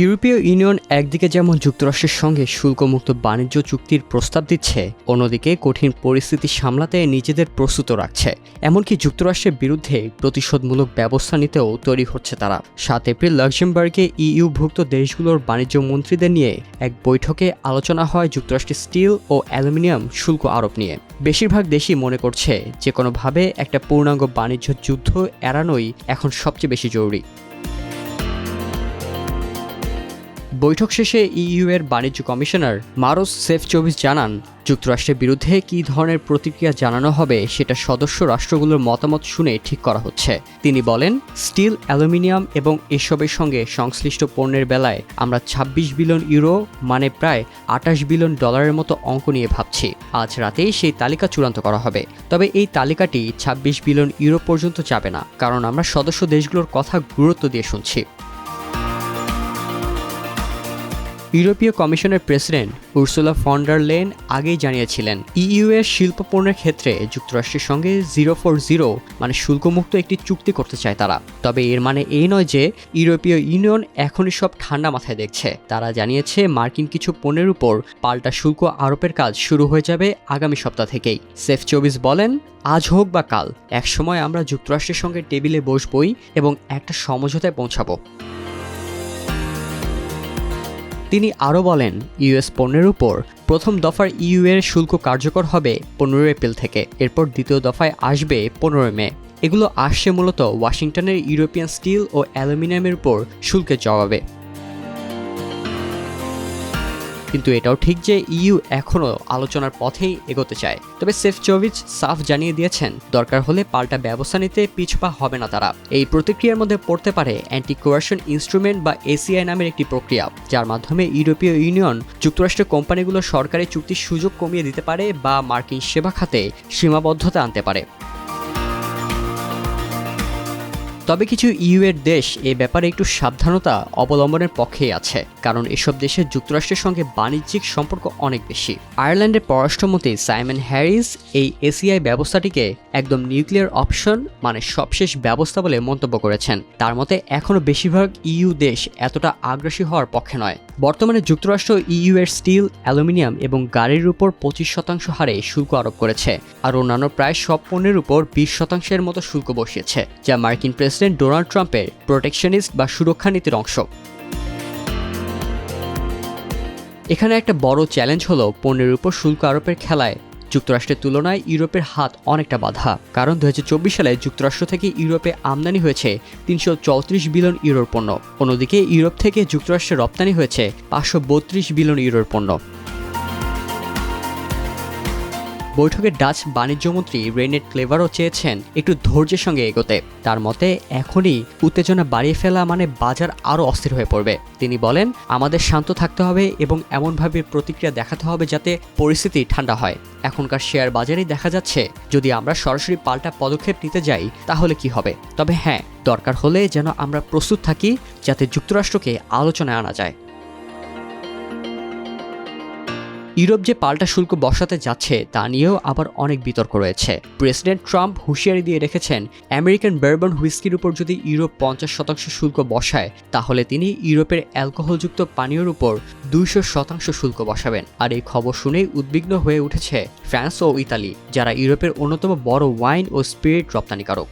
ইউরোপীয় ইউনিয়ন একদিকে যেমন যুক্তরাষ্ট্রের সঙ্গে শুল্কমুক্ত বাণিজ্য চুক্তির প্রস্তাব দিচ্ছে, অন্যদিকে কঠিন পরিস্থিতি সামলাতে নিজেদের প্রস্তুত রাখছে। এমনকি যুক্তরাষ্ট্রের বিরুদ্ধে প্রতিশোধমূলক ব্যবস্থা নিতেও তৈরি হচ্ছে তারা। সাত এপ্রিল লাক্সেমবার্গে ইইউভুক্ত দেশগুলোর বাণিজ্য মন্ত্রীদের নিয়ে এক বৈঠকে আলোচনা হয় যুক্তরাষ্ট্রের স্টিল ও অ্যালুমিনিয়াম শুল্ক আরোপ নিয়ে। বেশিরভাগ দেশই মনে করছে যে কোনোভাবে একটা পূর্ণাঙ্গ বাণিজ্য যুদ্ধ এড়ানোই এখন সবচেয়ে বেশি জরুরি। বৈঠক শেষে ইইউ এর বাণিজ্য কমিশনার মারোস সেফচোভিচ জানান, যুক্তরাষ্ট্রের বিরুদ্ধে কী ধরনের প্রতিক্রিয়া জানানো হবে সেটা সদস্য রাষ্ট্রগুলোর মতামত শুনে ঠিক করা হচ্ছে। তিনি বলেন, স্টিল, অ্যালুমিনিয়াম এবং এসবের সঙ্গে সংশ্লিষ্ট পণ্যের বেলায় আমরা ২৬ বিলিয়ন ইউরো মানে প্রায় আটাশ বিলিয়ন ডলারের মতো অঙ্ক নিয়ে ভাবছি। আজ রাতেই সেই তালিকা চূড়ান্ত করা হবে। তবে এই তালিকাটি ২৬ বিলিয়ন ইউরো পর্যন্ত যাবে না, কারণ আমরা সদস্য দেশগুলোর কথা গুরুত্ব দিয়ে শুনছি। ইউরোপীয় কমিশনের প্রেসিডেন্ট উর্সুলা ফন্ডার লেন আগেই জানিয়েছিলেন, ইইউ এর শিল্প পণ্যের ক্ষেত্রে যুক্তরাষ্ট্রের সঙ্গে জিরো ফোর জিরো মানে শুল্কমুক্ত একটি চুক্তি করতে চায় তারা। তবে এর মানে এই নয় যে ইউরোপীয় ইউনিয়ন এখনই সব ঠান্ডা মাথায় দেখছে। তারা জানিয়েছে, মার্কিন কিছু পণ্যের উপর পাল্টা শুল্ক আরোপের কাজ শুরু হয়ে যাবে আগামী সপ্তাহ থেকেই। সেফ চব্বিশ বলেন, আজ হোক বা কাল, একসময় আমরা যুক্তরাষ্ট্রের সঙ্গে টেবিলে বসবই এবং একটা সমঝোতায় পৌঁছাবো। তিনি আরও বলেন, ইউএস পণ্যের উপর প্রথম দফার ইউ এর শুল্ক কার্যকর হবে পনেরো এপ্রিল থেকে, এরপর দ্বিতীয় দফায় আসবে পনেরো মে। এগুলো আসছে মূলত ওয়াশিংটনের ইউরোপিয়ান স্টিল ও অ্যালুমিনিয়ামের উপর শুল্কের জবাবে। কিন্তু এটাও ঠিক যে ইউ এখনও আলোচনার পথেই এগোতে চায়। তবে সেফচোভিচ সাফ জানিয়ে দিয়েছেন, দরকার হলে পাল্টা ব্যবস্থা নিতে পিছপা হবে না তারা। এই প্রতিক্রিয়ার মধ্যে পড়তে পারে অ্যান্টি কোয়ারশন ইনস্ট্রুমেন্ট বা এসিআই নামের একটি প্রক্রিয়া, যার মাধ্যমে ইউরোপীয় ইউনিয়ন যুক্তরাষ্ট্রের কোম্পানিগুলো সরকারি চুক্তির সুযোগ কমিয়ে দিতে পারে বা মার্কিন সেবা খাতে সীমাবদ্ধতা আনতে পারে। তবে কিছু ইউ এর দেশ এ ব্যাপারে একটু সাবধানতা অবলম্বনের পক্ষেই আছে, কারণ এসব দেশের যুক্তরাষ্ট্রের সঙ্গে বাণিজ্যিক সম্পর্ক অনেক বেশি। আয়ারল্যান্ডের পররাষ্ট্রমন্ত্রী সাইমন হ্যারিস এই এসিআই ব্যবস্থাটিকে একদম নিউক্লিয়ার অপশন মানে সবশেষ ব্যবস্থা বলে মন্তব্য করেছেন। তার মতে এখনও বেশিরভাগ ইইউ দেশ এতটা আগ্রাসী হওয়ার পক্ষে নয়। বর্তমানে যুক্তরাষ্ট্র ইইউ এর স্টিল, অ্যালুমিনিয়াম এবং গাড়ির উপর পঁচিশ শতাংশ হারে শুল্ক আরোপ করেছে আর অন্যান্য প্রায় সব পণ্যের উপর বিশ শতাংশের মতো শুল্ক বসিয়েছে, যা মার্কিন প্রেসিডেন্ট ডোনাল্ড ট্রাম্পের প্রোটেকশনিস্ট বা সুরক্ষা নীতির অংশ। এখানে একটা বড় চ্যালেঞ্জ হলো পণ্যের উপর শুল্ক আরোপের খেলায় যুক্তরাষ্ট্রের তুলনায় ইউরোপের হাত অনেকটা বাধা। কারণ দু হাজার চব্বিশ সালে যুক্তরাষ্ট্র থেকে ইউরোপে আমদানি হয়েছে তিনশো চৌত্রিশ বিলিয়ন ইউরোর পণ্য। অন্যদিকে ইউরোপ থেকে যুক্তরাষ্ট্রে রপ্তানি হয়েছে পাঁচশো বত্রিশ বিলিয়ন ইউরোর পণ্য। বৈঠকে ডাচ বাণিজ্যমন্ত্রী রেনেট ক্লেভারও চেয়েছেন একটু ধৈর্যের সঙ্গে এগোতে। তার মতে, এখনই উত্তেজনা বাড়িয়ে ফেলা মানে বাজার আরও অস্থির হয়ে পড়বে। তিনি বলেন, আমাদের শান্ত থাকতে হবে এবং এমনভাবে প্রতিক্রিয়া দেখাতে হবে যাতে পরিস্থিতি ঠান্ডা হয়। এখনকার শেয়ার বাজারেই দেখা যাচ্ছে, যদি আমরা সরাসরি পাল্টা পদক্ষেপ নিতে যাই, তাহলে কি হবে? তবে হ্যাঁ দরকার হলে যেন আমরা প্রস্তুত থাকি যাতে যুক্তরাষ্ট্রকে আলোচনায় আনা যায়। ইউরোপ যে পাল্টা শুল্ক বসাতে যাচ্ছে, তা নিয়েও আবার অনেক বিতর্ক রয়েছে। প্রেসিডেন্ট ট্রাম্প হুঁশিয়ারি দিয়ে রেখেছেন, আমেরিকান বার্বন হুইস্কির উপর যদি ইউরোপ পঞ্চাশ শতাংশ শুল্ক বসায়, তাহলে তিনি ইউরোপের অ্যালকোহলযুক্ত পানীয়র উপর দুইশো শতাংশ শুল্ক বসাবেন। আর এই খবর শুনেই উদ্বিগ্ন হয়ে উঠেছে ফ্রান্স ও ইতালি, যারা ইউরোপের অন্যতম বড় ওয়াইন ও স্পিরিট রপ্তানিকারক।